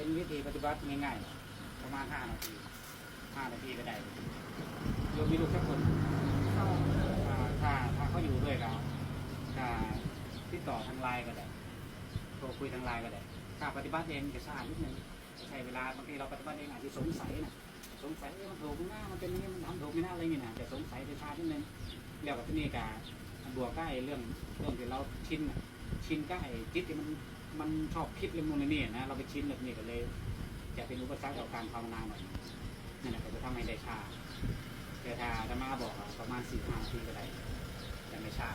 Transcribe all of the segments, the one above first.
เป็นวิธีปฏิบัติง่ายๆประมาณห้านาทีห้านาทีก็ได้โยมมีลูกสักคนอ่าถ้าถ้าเขาอยู่ด้วยเราถ้าติดต่อทางไลน์ก็ได้โทรคุยทางไลน์ก็ได้ถ้าปฏิบัติเองจะช้านิดนึงใช้เวลาบางทีเราปฏิบัติเองอาจจะสงสัยนะสงสัยมันถูกไหมนะมันเป็นอย่างนี้มันทำถูกไหมนะอะไรอย่างเงี้ยนะจะสงสัยจะช้านิดนึงเรียกว่าที่นี่กาบวกใกล้เรื่องเรื่องที่เราชินนะชินใกล้จิตที่มัน มันชอบคิดเรื่องนู้นเรื่องนี่นะเราไปชินแบบนี้ก็เลย จะเป็นอุปสรรคต่อการภาวนาหน่อยนั่นแหละก็จะทำให้ได้ชาแต่ถ้าธรรมาบอกประมาณสี่ห้านาทีก็ได้แต่ไม่ชา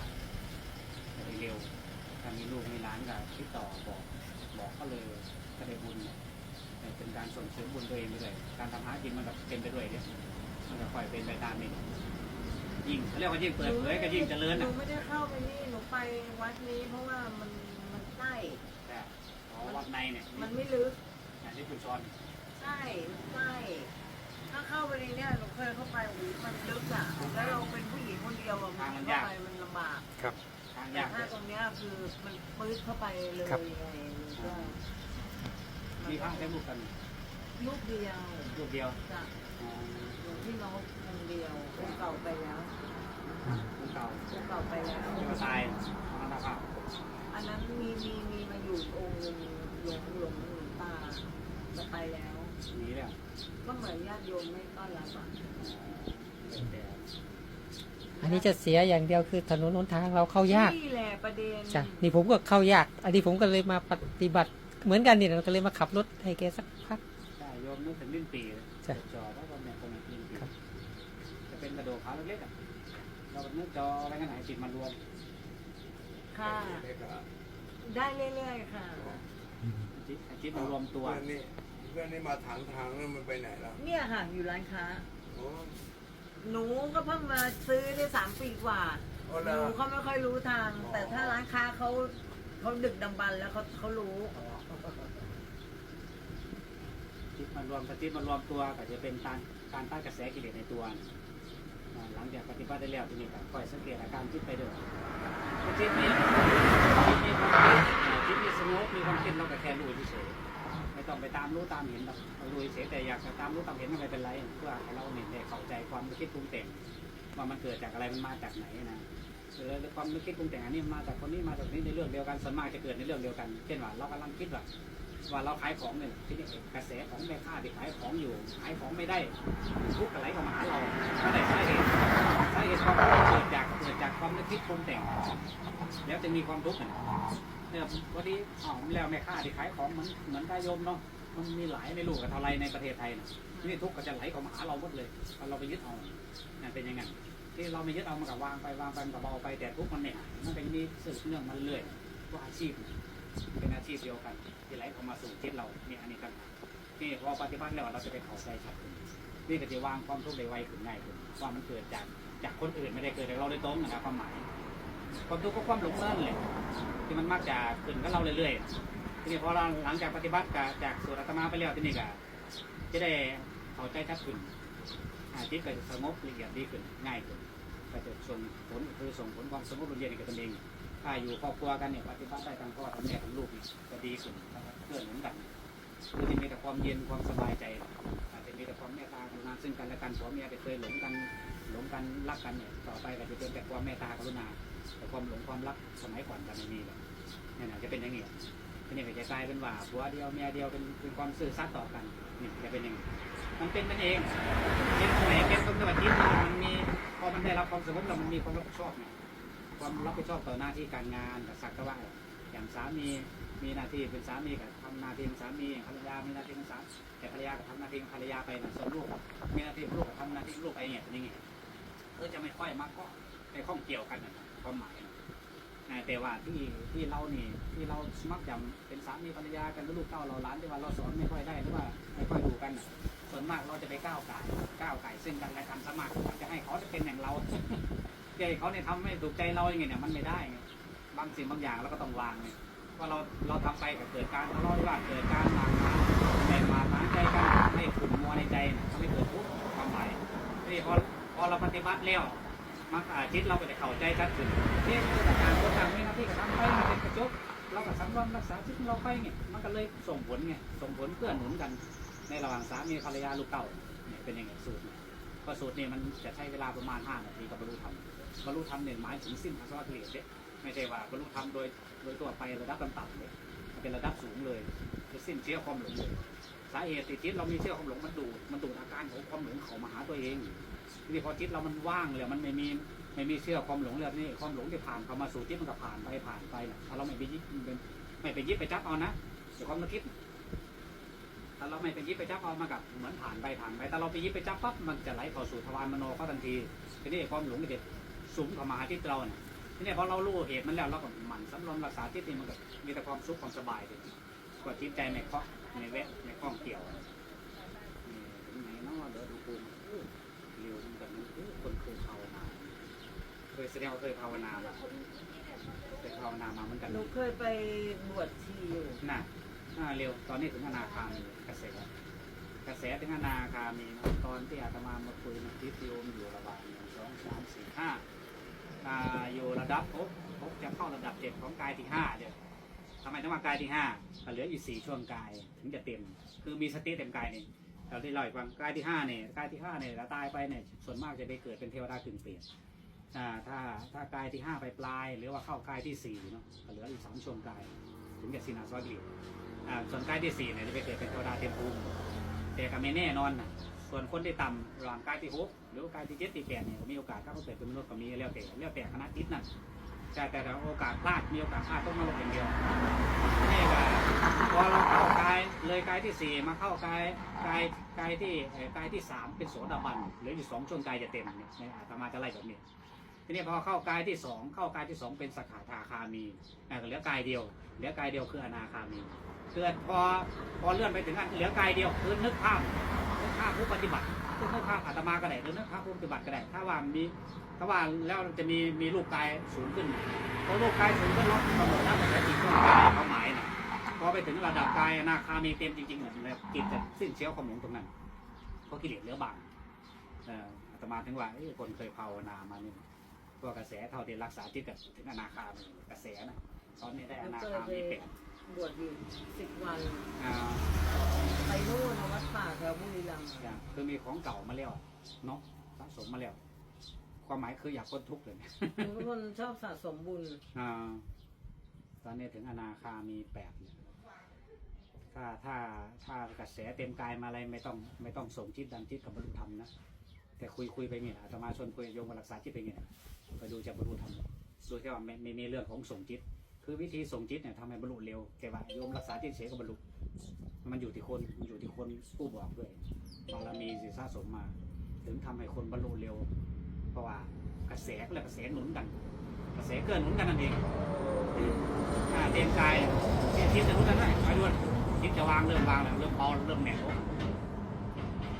แต่ไม่เร็วถ้ามีลูกมีหลานก็ติดต่อบอกบอกก็เลยก็ได้บุญเป็นการส่งเสริมบุญตัวเองไปเลยการทำหากินมันแบบเป็นไปด้วยเนี่ยมันก็ค่อยเป็นไปตามนี้ยิ่งเขาเรียกว่ายิ่งเปิดเผยก็ยิ่งเจริญหนูนะไม่ได้เข้าไปนี่หนูไปวัดนี้เพราะว่ามันมันใกล้ เพราะวัดในเนี่ยมันไม่ลึกอย่างที่คุณช้อนใช่ใช่ถ้าเข้าไปในเนี่ยหนูเคยเข้าไปโอ้โหมันลึกอะแล้วเราเป็นผู้หญิงคนเดียวอะมันเข้าไปมันลำบากครับทางแต่ยากถ้าเลยตรงเนี้ยคือมันปื๊ดเข้าไปเลยครับไงก็มีพระได้ลูกกันลูกเดียวลูกเดียวจ้ะอ๋อหลวงพี่น้องคนเดียวองค์เก่าไปแล้วลูกเก่าองค์เก่าไปแล้ว เจ้าตายมรณภาพอันนั้นมีมีมีมาอยู่องค์หนึ่ง หลวงหลวงหลวงตาจะไปแล้ว หนีแล้วก็เหมือนญาติโยมไม่ต้อนรับอะแต่อันนี้จะเสียอย่างเดียวคือถนนหนทางเราเข้ายากนี่แหละประเด็นจ้ะนี่ผมก็เข้ายาก อันนี้ผมก็เลยมาปฏิบัติเหมือนกันนี่เราก็เลยมาขับรถให้แกสักพัก ได้โยมนึกถึงลิ้นปีเลยจ้ะจอแล้วก็เนี่ยตรงนี้ลิ้นปีครับ จะเป็นกระโดดขาวเล็กๆอะเราก็นึกจออะไรกันไหนจิตมันรวมค่ะ ได้เรื่อยๆค่ะ จิตจิตมันรวมตัว เพื่อนนี่เพื่อนนี่มาถางทางแล้วมันไปไหนแล้วเนี่ยค่ะอยู่ร้านค้า โอ้หนูก็เพิ่งมาซื้อได้สามปีกว่า โอ้หแล้นูวก็ไม่ค่อยรู้ทาง แต่ถ้าร้านค้าเขาเขาดึกดำบรรพ์แล้วเขาเขารู้จิตมันรวมถ้าจิตมันรวมตัวก็จะเป็นการการต้านกระแสกิเลสในตัวนะอ่าหลังจากปฏิบัติได้แล้วทีนี้ก็ค่อยสังเกตอาการจิตไปด้วยถ้าจิตมีจิตมี คิดมีสงบมีความคิดเราก็แค่รู้เฉยไม่ต้องไปตามรู้ตามเห็นหรอกเรารู้เฉยแต่อยากจะตามรู้ตามเห็นมันไม่เป็นไร เพื่อให้เราเนี่ยได้เข้าใจความคิดปรุงแต่งว่ามันเกิดจากอะไรมันมาจากไหนนะหรือความคิดปรุงแต่งอันนี้มันมาจากคนนี้มาจากนี้ในเรื่องเดียวกันส่วนมากจะเกิดในเรื่องเดียวกัน เช่นว่าเรากำลังคิดว่า ว่าเราขายของเนี่ยที่นี่กระแสของแม่ค้าที่ขายของอยู่ขายของไม่ได้ทุกข์อะไรเข้ามาหาเราก็ได้สาเหตุสาเหตุความทุกข์เกิดจากเกิดจากความนึกคิดปรุงแต่งแล้วจะมีความทุกข์นะเนี่ยวันนี้อ๋อแล้วแม่ค้าที่ขายของเหมือนเหมือนกายมเนาะมันมีหลายในลูกกับเท่าไรในประเทศไทยนะที่นี่ทุกข์ก็จะไหลเข้ามาหาเราหมดเลยเราไปยึดเอานั่นเป็นยังไงที่เราไม่ยึดเอามันก็วางไปวางไปมันก็เบาไปแต่ทุกข์มันไม่ยมันเป็นนี่สืบเนื่องมันเรื่อยว่าอาชีพ เป็นอาชีพเดียวกันที่ไหลเข้ามาสู่จิตเราเนี่ยอันนี้กันนี่พอปฏิบัติแล้วเราจะไปเข้าใจชัดขึ้นนี่ก็จะวางความทุกข์ได้ไวขึ้นง่ายขึ้นว่ามันเกิดจากจากคนอื่นไม่ได้เกิดจากเราโดยตรงนะครับความหมายความทุกข์ก็ความหลงเลินเลยที่มันมักจะขึ้นกับเราเรื่อยๆทีนี้พอเราหลังจากปฏิบัติจากสวดอาตมาไปแล้วที่นี่ก็จะได้เข้าใจชัดขึ้นอาจิตก็จะสงบละเอียดดีขึ้นง่ายขึ้นก็จะส่งผลคือส่งผลความสงบลมเย็นให้กับตนเอง ถ้าอยู่ครอบครัวกันเนี่ยปฏิบัติได้ทั้งพ่อทั้งแม่ทั้งลูกจะดีขึ้นนะครับเพื่อนเหมือนกันคือจะมีแต่ความเย็นความสบายใจอาจจะมีแต่ความเมตตากรุณาซึ่งกันและกันผัวเมียที่เคยหลงกันหลงกันรักกันเนี่ยต่อไปก็จะเป็นแต่ความเมตตากรุณาแต่ความหลงความรักสมัยก่อนกันไม่มีเลยเนี่ยนะจะเป็นอย่างนี้ทีนี้ก็จะกลายเป็นว่าผัวเดียวเมียเดียวเป็นเป็นความซื่อสัตย์ต่อกันนี่จะเป็นอย่างนี้มันเป็นกันเองเป็นตรงไหนเป็นตรงที่ว่าจิตมันมีพอมันได้รับความสงบแล้วมันมีความรับผิดชอบไง ความรับผิดชอบต่อหน้าที่การงานกับสักแต่ว่าอย่างสามีมีหน้าที่เป็นสามีกับทำหน้าที่เป็นสามีภรรยามีหน้าที่เป็นสามีแต่ภรรยาก็ทำหน้าที่ของภรรยาไปนะส่วนลูกมีหน้าที่ลูกก็ทำหน้าที่ลูกไปเนี่ยอย่างเงี้ยเออจะไม่ค่อยมากก็ไปข้องเกี่ยวกันนะความหมายนะแต่ว่าที่ที่เรานี่ที่เรามักจะเป็นสามีภรรยากันลูกเต้าเราล้านที่ว่าเราสอนไม่ค่อยได้หรือว่าไม่ค่อยดูกันส่วนมากเราจะไปก้าวไก่ก้าวไก่ซึ่งกันและกันสมัครจะให้เขาจะเป็นอย่างเรา ใจเขาเนี่ยทำไม่ถูกใจเราอย่างเงี้ยเนี่ยมันไม่ได้ไงบางสิ่งบางอย่างเราก็ต้องวางไงว่าเราเราทำไปก็เกิดการทะเลาะวิวาทเกิดการหมางหมางแบ่งมาหมางใจกันให้ขุ่นมัวในใจนะทำให้เกิดทุกข์ความหมายนี่พอพอเราปฏิบัติแล้วมักอาจิตเราก็จะเข้าใจชัดขึ้นนี่คือการคนต่างมีหน้าที่ก็ทำไปมันเป็นกระจกเราก็สำรวมรักษาจิตเราไปไงมันก็เลยส่งผลไงส่งผลเกื้อหนุนกัน ในระหว่างสามีภรรยาลูกเต่าเนี่ยเป็นยังไงสูตรเนี่ยก็สูตรเนี่ยมันจะใช้เวลาประมาณ5นาทีกับบรรลุธรรม บรรลุธรรมเนี่ยหมายถึงสิ้นอาสวะกิเลสเนี่ยไม่ใช่ว่าบรรลุธรรมโดยโดยตัวไประดับต่ำๆเลยมันเป็นระดับสูงเลยจะสิ้นเชื้อความหลงเลยสาเหตุที่จิตเรามีเชื้อความหลงมันดูดมันดูดอาการของความหลงเขามาหาตัวเองทีนี้พอจิตเรามันว่างเลยมันไม่มีไม่มีเชื่อความหลงแล้วนี่ความหลงที่ผ่านเข้ามาสู่จิตมันก็ผ่านไปผ่านไปนะถ้าเราไม่ไปยึดไม่ไปยึดไปจับเอานะเดี๋ยวความนึกคิดถ้าเราไม่ไปยิบไปจับเอามากับเหมือนผ่านไปผ่านไปแต่เราไปยิบไปจับปั๊บมันจะไหลเข้าสู่ทวารมโนเขาทันทีทีนี้ความหลงมันจะ สูงเข้ามาหาที่เราเนี่ยทีนี้พอเรารู้เหตุมันแล้วเราก็หมั่นสำรวมรักษาที่นี่มันก็มีแต่ความสุขความสบายเลยก็จิตใจไม่เคาะไม่แวะไม่คล้องเกี่ยวนี่ถึงไหนเนาะเดี๋ยวดูปูมันอู้เร็วเหมือนกันมันอู้คนเคยภาวนาเคยแสดงว่าเคยภาวนามาเคยภาวนามาเหมือนกันหนูเคยไปบวชชีอยู่น่ะอ่าเร็วตอนนี้ถึงอนาคามีกระแสกระแสถึงอนาคามีนะตอนที่อาตมามาคุยมันทิพโยมอยู่ระหว่างหนึ่งสองสามสี่ห้า อ่าอยู่ระดับภพภพจะเข้าระดับเจ็ดของกายที่ห้าเดี๋ยวทำไมต้องมากายที่ห้าก็เหลืออีกสี่ช่วงกายถึงจะเต็ม คือมีสติเต็มกายเนี่ยเราที่ล่าให้ฟังกายที่ห้าเนี่ยกายที่ห้าเนี่ยเราตายไปเนี่ยส่วนมากจะไปเกิดเป็นเทวดากึ่งเปลี่ยนอ่าถ้าถ้ากายที่ห้าไปปลาย หรือว่าเข้ากายที่สี่เนาะเหลืออีกสามช่วงกาย ถึงจะสินาซอยดีอ่าส่วนกายที่สี่เนี่ยจะไปเกิดเป็นเทวดาเต็มภูมิแต่ก็ไม่แน่นอนนะ ส่วนคนที่ต่ำร่างกายที่หกหรือกายที่เจ็ดที่แปดเนี่ยมีโอกาสเข้าไปเกิดเป็นมนุษย์ก็มีแล้วแต่แล้วแต่คณะทิศนั่นใช่แต่แต่โอกาสพลาดมีโอกาสพลาดต้องมาลงอย่างเดียวนี่ก็พอเราเข้ากายเลยกายที่สี่มาเข้ากายกายกายที่กายที่สามเป็นโสดาบันเหลืออยู่สองช่วงกายจะเต็มเนี่ยในอาตมาจะไล่แบบนี้ทีนี้พอเข้ากายที่สองเข้ากายที่สองเป็นสกขาทาคามีเหลือกายเดียวเหลือกายเดียวคืออนาคามีเกิดพอพอเลื่อนไปถึงอันเหลือกายเดียวคือนึกภาพาผู้ปฏิบัติซึ่งนึกภาพอาตมาก็ได้หรือนึกภาพผู้ปฏิบัติก็ได้ถ้าว่ามีถ้าว่าแล้วจะมีมีรูปกายสูงขึ้นพอรูปกายสูงขึ้นเรากำหนดนับแต่จิตก็กายความหมายนะพอไปถึงระดับกายนาคามีเต็มจริงๆเนี่ยแล้วกิจจะสิ้นเชื้อความหลงตรงนั้นเพราะกิเลสเหลือบางอาตมาถึงว่าคนเคยภาวนามานี่ตัวกระแสเท่าที่รักษาจิตกับถึงอนาคามีกระแสนะตอนนี้ได้อนาคามีเป็น บวชอยู่สิบวันอ่าไปนู่นวัดป่าแถวบุรีรัมย์อย่างคือมีของเก่ามาแล้วเนาะสะสมมาแล้ว ความหมายคืออยากพ้นทุกข์เลยหนูเป็นคนชอบสะสมบุญอ่าตอนนี้ถึงอนาคามีแปดเนี่ยถ้าถ้าถ้ากระแสเต็มกายมาอะไรไม่ต้องไม่ต้องส่งจิตดันจิตกับบรรลุธรรมนะแต่คุยคุยไปเงี้ยอาตมาชวนคุยโยมมารักษาจิตไปเงี้ยไปดูจากบรรลุธรรมโดยที่ว่าไม่ไม่มีเรื่องของส่งจิต คือวิธีส่งจิตเนี่ยทำให้บรรลุเร็วแต่ว่าโยมรักษาจิตเสียก็บรรลุมันอยู่ที่คนมันอยู่ที่คนผู้บอกด้วยบารมีสิสะสมมา ถึงทำให้คนบรรลุเร็ว เพราะว่ากระแสก็เลยกระแสหนุนกัน กระแสเกื้อหนุนกันนั่นเองอ่าเตรียมกายเตรียมจิตจะรู้กันได้ไปด้วยจิตจะวางเริ่มวางแล้วเริ่มเบาเริ่มแหนว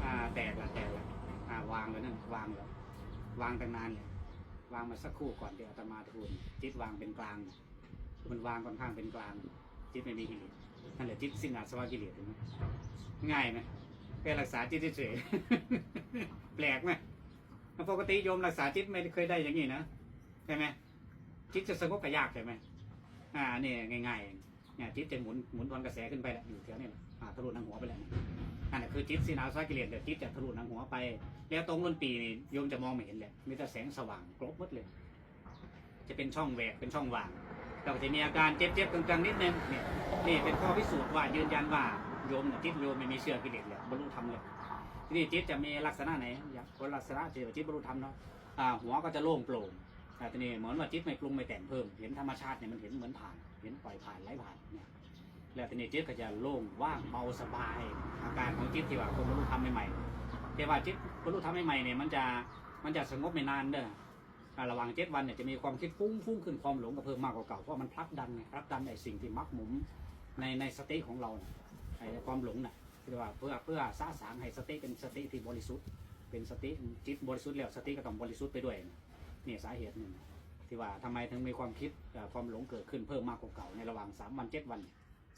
อ่าแตกละแตกละวางเลยนั่นวางแล้ววางตั้งนานเลยวางมาสักครู่ก่อนเดี๋ยวอาตมาทูลจิตวางเป็นกลาง มันวางค่อนข้างเป็นกลางจิตไม่มีกิเลสนั่นแหละจิตสิ้นอาสวะกิเลสเห็นไหมง่ายไหมแค่รักษาจิตเฉยแปลกไหมปกติโยมรักษาจิตไม่เคยได้อย่างนี้นะใช่ไหมจิตจะสงบก็ยากใช่ไหมอ่านี่ง่ายๆเนี่ยจิตจะหมุนหมุนทวนกระแสขึ้นไปแหละอยู่แถวนี้แหละอ่าทะลุหนังหัวไปแล้วนั่นแหละคือจิตสิ้นาสวะกิเลสเดี๋ยวจิตจะทะลุหนังหัวไป แล้วตรงรุ่นปีนี่โยมจะมองไม่เห็นเลยมีแต่แสงสว่างกลบหมดเลย จะเป็นช่องแหวกเป็นช่องว่าง เราจะมีอาการเจ็บๆกลางๆนิดนึงเนี่ยนี่เป็นข้อพิสูจน์ว่ายืนยันว่าโยมเนี่ยจิตโยมไม่มีเชื่อกิเลสเลยบรรลุธรรมเลยทีนี้จิตจะมีลักษณะไหนอย่างคนลักษณะจิตจิตบรรลุธรรมเนาะหัวก็จะโล่งโปร่งแต่ทีนี้เหมือนว่าจิตไม่ปรุงไม่แต่งเพิ่ม เห็นธรรมชาติเนี่ยมันเห็นเหมือนผ่าน เห็นปล่อยผ่านไหลผ่านเนี่ยแล้วทีนี้จิตก็จะโล่งว่างเบาสบาย อาการของจิตที่ว่าคนบรรลุธรรมใหม่ๆแต่ว่าจิตบรรลุธรรมใหม่ๆเนี่ยมันจะมันจะสงบไม่นานเด้อ ระหว่างเจ็ดวันเนี่ยจะมีความคิดฟุ้งฟุ้งขึ้นความหลงก็เพิ่มมากกว่าเก่าเพราะมันพลักดันไงพลักดันไอ้สิ่งที่มักหมุมในในสติของเราน่ะไอ้ความหลงน่ะคือว่าเพื่อเพื่อสร้างสางให้สติเป็นสติที่บริสุทธิ์ เป็นสติจิตบริสุทธิ์แล้วสติก็ต้องบริสุทธิ์ไปด้วยนะนี่สาเหตุหนึ่งที่ว่าทำไมถึงมีความคิดความหลงเกิดขึ้นเพิ่มมากกว่าเก่าในระหว่างสามวันเจ็ดวัน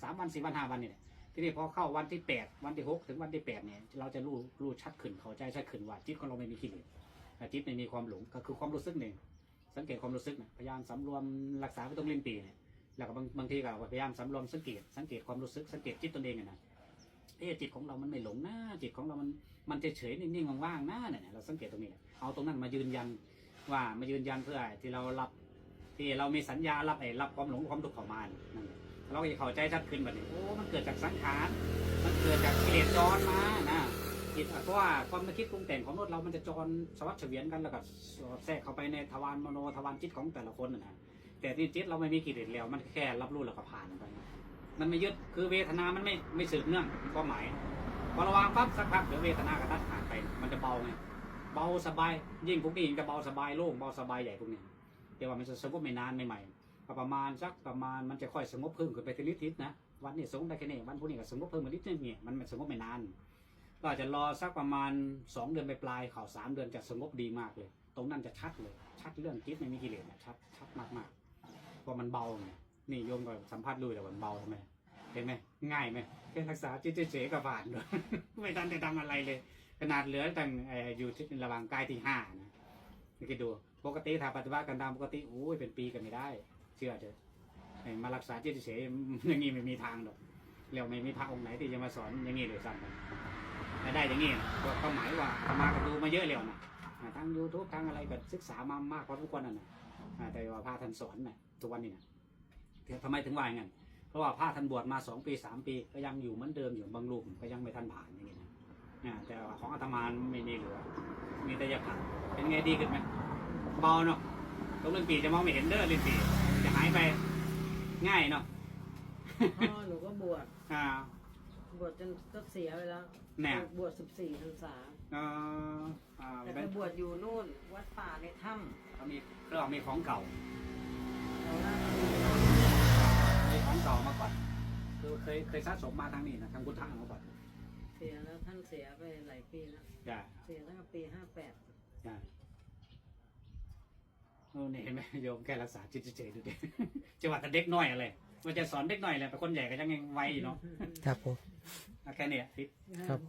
สามวันสี่วันห้าวันเนี่ยทีนี้พอเข้าวันที่แปดวันที่หกถึงวันที่แปดเนี่ยเราจะรู้รู้ชัดขึ้นเข้าใจชัดขึ้นว่าจิตของเราไม่มีกิเลส จิตไม่มีความหลงก็คือความรู้สึกหนึ่งสังเกตความรู้สึกนะพยายามสำรวมรักษาไว้ตรงลิ้นปีเนี่ยแล้วก็บางบางทีก็พยายามสำรวมสังเกตสังเกตความรู้สึกสังเกตจิตตนเองนะเอ๊ะจิตของเรามันไม่หลงนะจิตของเรามันมันเฉยๆนิ่งๆว่างๆนะเนี่ยเราสังเกตตรงนี้เอาตรงนั้นมายืนยันว่ามายืนยันเพื่อที่เรารับที่เรามีสัญญารับไอ้รับความหลงความทุกข์ข้ามาเนี่ยนั่นแหละเราก็จะเข้าใจชัดขึ้นแบบนี้โอ้มันเกิดจากสังขารมันเกิดจากกิเลสจรมานะ จิตเพราะว่าความคิดปรุงแต่งของมนุษย์เรามันจะจรสวัสดิ์เฉวียนกันแล้วก็สอดแทรกเข้าไปในทวารมโนทวารจิตของแต่ละคนนะนะแต่ที่จิตเราไม่มีกิเลสแล้ว มันแค่รับรู้แล้วก็ผ่านไป มันไม่ยึดคือเวทนา มันไม่ไม่สืบเนื่องความหมายพอระวางปั๊บสักพักเดี๋ยวเวทนาก็ตัดขาดไป มันจะเบาไงเบาสบาย ยิ่งพวกนี้ยิ่งจะเบาสบายโล่งเบาสบายใหญ่พวกนี้แต่ว่ามันจะสงบไม่นานไม่ใหม่ก็ประมาณสักประมาณมันจะค่อยสงบเพิ่มขึ้นไปทีละนิดๆนะวันนี้สงบได้แค่นี้วันพวกนี้ก็สงบเพิ่มมานิดนึงเนี่ยมันสงบไม่นาน ก็อาจจะรอสักประมาณสองเดือนไปปลายๆข่าวสามเดือนจะสงบดีมากเลย ตรงนั้นจะชัดเลย ชัดเรื่องจิตไม่มีกิเลสชัดชัดมากๆเพราะมันเบาไงนี่โยมก็สัมผัสรู้แต่วันเบาทำไมเห็นไหมง่ายไหมแค่รักษาจิตเฉยๆก็ผ่านเลยไม่ทันจะทำอะไรเลย ขนาดเหลือตั้งเอ่อยู่ที่ระหว่างกายที่ห้านะนี่คิดดูปกติถ้าปฏิบัติกันตามปกติโอ้ยเป็นปีกันไม่ได้ เชื่อเถอะมารักษาจิตเฉยอย่างนี้ไม่มีทางหรอกแล้วไม่มีพระองค์ไหนที่จะมาสอนอย่างนี้เลยซ้ำ ไปแต่ได้อย่างนี้นะก็ก็หมายว่าอาตมาก็ดูมาเยอะแล้วนะอ่าทั้ง YouTube ทั้งอะไรก็ศึกษามามากพอทุกคนนั่นนะอ่าแต่ว่าพระท่านสอนนะทุกวันนี้นะทำไมถึงว่าอย่างนั้นเพราะว่าพระท่านบวชมาสองปีสามปี ก็ยังอยู่เหมือนเดิมอยู่บางรูปก็ยังไม่ทันผ่านอย่างนี้นะอ่าแต่ว่าของอาตมาไม่มีเหลือมีแต่จะผ่านเป็นไงดีขึ้นไหมเบาเนาะตรงเรื่องปีจะมองไม่เห็นเด้อเรื่องปีจะหายไปง่ายเนาะพ่อหนูก็บวชอ่า บวชจนก็เสียไปแล้วแน่ บวชสิบสี่พรรษาเอ่ออ่าแต่เป็ไปนบวชอยู่นู่น วัดป่าในถ้เขามีเรามีของเก่าำเราล่ามีของเก่ามาก่อนคือเคยเคยสะสมมาทางนี้นะทางพุทธะมาก่อนเสียแล้วท่านเสียไปหลายปีแล้ว ใช่เสียตั้งแต่ปีห้าแปดใช่โอ้นี่เห็นไหมโยมแค่รักษาจิตเฉยๆดูดิจังหวะแต่เด็กน้อยอะไร มันจะสอนเด็กน้อยแหละแต่คนใหญ่ก็ยังไวอยู่เนาะครับผมเอาแค่เนี้ยทิศครับ